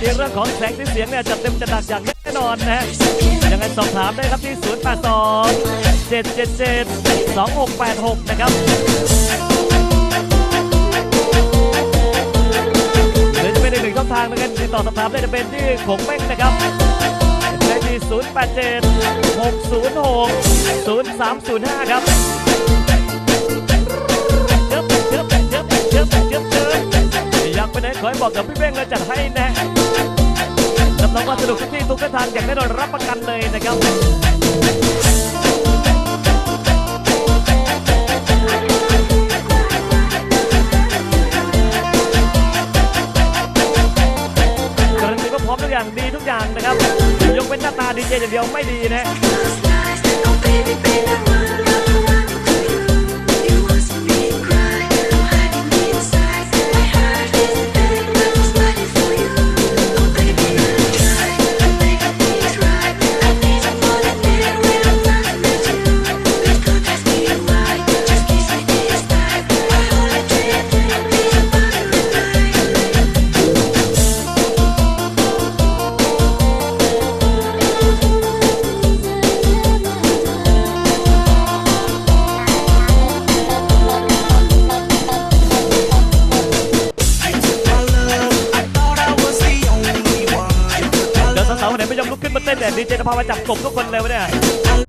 ในเรื่องของแสงสีเสียงเนี่ยจัดเต็มจัดหนักอย่างแน่นอนนะฮะยังไงสอบถามได้ครับที่ 0 8 2 7 7 7 2 6 8 6 นะครับหรือจะเป็นอีกหนึ่งช่องทางนะครับติดต่อสอบถามได้จะเป็นที่ขงเม้งนะครับได้ที่ 0 8 7 6 0 6 0 3 0 5 ครับ อยากไปไหนขอให้บอกกับพี่เบ้งแล้วจัดให้นะรับรองว่าสนุกทุกที่ทุกเส้นทางอย่างแน่นอนรับประกันเลยนะครับการันตีว่าพร้อมทุกอย่างดีทุกอย่างนะครับ ยกเว้นหน้าตาดีเจอย่างเดียวไม่ดีนะาวคนไหนไม่ยอมลุกขึ้นมาเต้นเนี่ยดีเจจะพามาจับกบทุกคนเลยวะเนี่ย